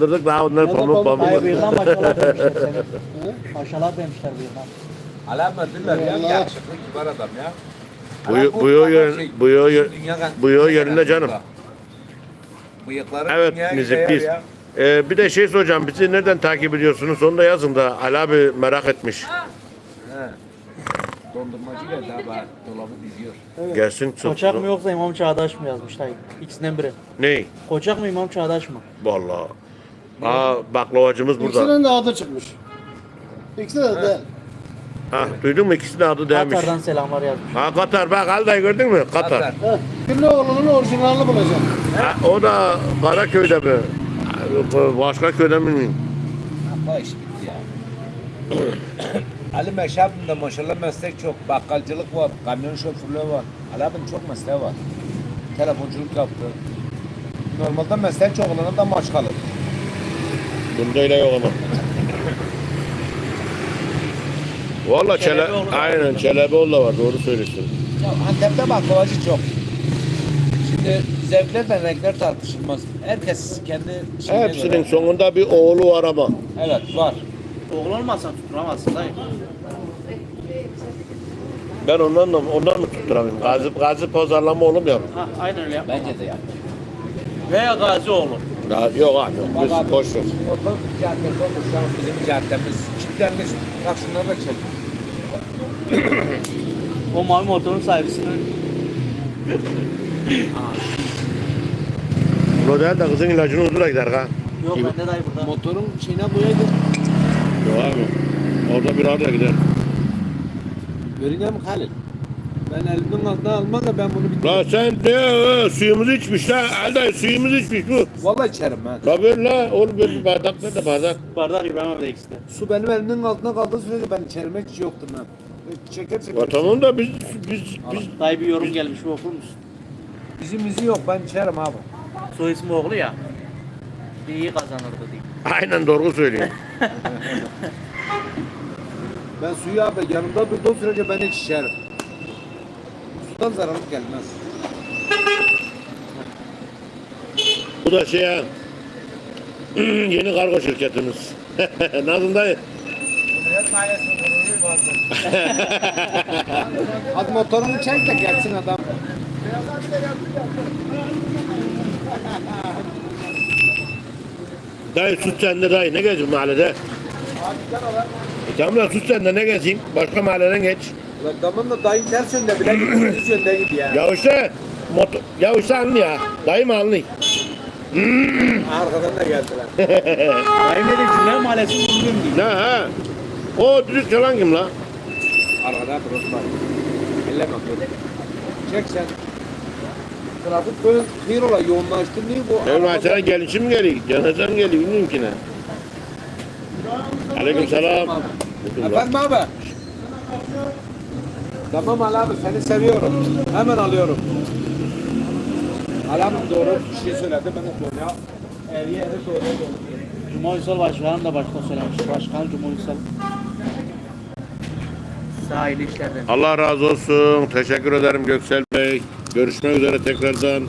Dırdık daha da pamuk pamuk- bıyığından maşallah demişler seni. Maşallah demişler bıyığından. Alametliler ya. Allah. Yakışıklı kibar adam ya. Buyu- Adam buyu kadar yer- şey, buyu yer- dünya- buyu dünya yerinde canım. Bıyıkları Evet dünyaya gider biz. ya. Ee, bir de şey soracağım. Bizi nereden takip ediyorsunuz? Onu da yazın da Ali abi merak etmiş. He. Dondurmacı geldi abi. Dolabı diziyor. Gelsin. Koçak mı yoksa İmam Çağdaş mı yazmış dayı? İkisinden biri. Ney? Koçak mı İmam Çağdaş mı? Vallahi. Aa baklavacımız burada. İkisinin de adı çıkmış. İkisi de değil. Ha, duydun mu? İkisinin adı demiş. Katar'dan selamlar yazmış. Ha Katar bak Ali dayı gördün mü? Katar. Hatta Heh. Birlioğlu'nun orijinalini bulacağım. Ha, o da Karaköy'de mi? Başka köyde mi bilmiyorum. Allah iş bitti ya. Ali da maşallah meslek çok. Bakkalcılık var, kamyon şoförlüğü var. Ali abinin çok mesleği var. Telefonculuk yaptı. Normalde mesleği çok olana da maç kalır. Bunda öyle yok ama. Valla çele, var. aynen Çelebioğlu var doğru söylüyorsun. Ya Antep'te baklavacı çok. Şimdi zevkler ve renkler tartışılmaz. Herkes kendi şeyine Hepsinin göre. sonunda bir oğlu var ama. Evet var. Oğul olmazsa tutturamazsın dayı. Ben ondan da ondan mı tutturamıyorum? Gazi, gazi pazarlama oğlum ya. Ha, aynen öyle yap. Bence de ya. Veya Gazi oğlu. Ya yok abi biz boş ver. Orada caddesi olmuş şu an bizim caddemiz. Kilitlenmiş. Bak şunları da çek. O mavi motorun sahibisinin Bunu değil de kızın ilacını huzura gider ha. Yok Gibi. bende dayı burada. Motorun şeyine boyaydı. Yok abi. Orada bir arada gider. Görünüyor mu Halil? Ben elimin altına almam da ben bunu bir... La sen ne e, suyumuzu içmiş la. Elde suyumuzu içmiş bu. Vallahi içerim ben. Ver la. Oğlum bir bardak ver de bardak. Bardak İbrahim abi de ikisi de. Su benim elimin altına kaldığı sürece ben içerim hiç yoktur lan. Çeker çeker. Ya tamam da biz biz biz Dayı bir yorum gelmiş bir okur musun? Bizim izi yok ben içerim abi. Soy ismi oğlu ya. İyi kazanırdı diye. aynen doğru söylüyor. Ben suyu abi yanımda durduğu sürece ben hiç içerim. Sudan zararlı gelmez. Bu da şey ha. Yeni kargo şirketimiz. Nasıl dayı? Hadi motorunu çek de gelsin adam. Dayı sus sen de dayı ne geziyorsun mahallede? E, tamam da sus sen de ne gezeyim? Başka mahalleden geç. Ulan tamam da dayı ters yönde bile gidiyor. Düz yönde gidiyor ya. Ya işte motor, ya işte anlı ya. Dayı mı anlı? Arkadan da geldiler. Dayı ne de Cümle Mahallesi'nin bugün değil. Ne ha? O düdük çalan kim la? Arkada bırak var. Elle bakıyor. Çek sen. Trafik böyle bir ola yoğunlaştı. Niye bu? Benim arabada- gelişim geliyor? Cenazem geliyor bilmiyorum ki ne. Aleyküm selam. Efendim abi. Tamam Ali abi seni seviyorum. Hemen alıyorum. Ali abi doğru bir şey söyledi ben de doğru ya. Evi evi doğru doğru. Cuma Ünsal Başkanım da başta söylemiş. Başkan Cuma Ünsal. Sahili işlerden. Allah razı olsun. Teşekkür ederim Göksel Bey. Görüşmek üzere tekrardan.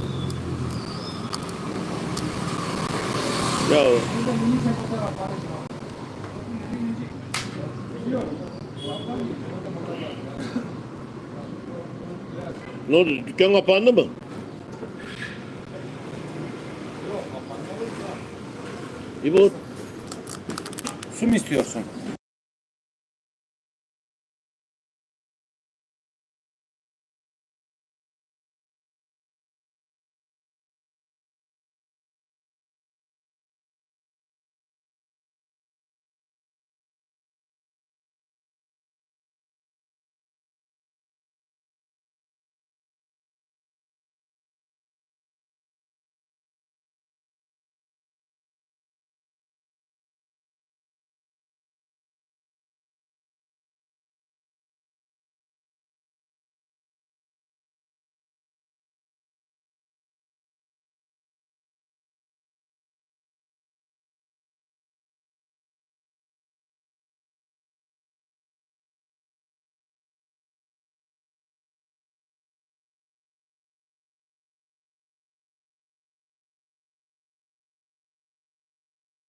Ya Ne oldu? Dükkan kapandı mı? İbo Su mu istiyorsun?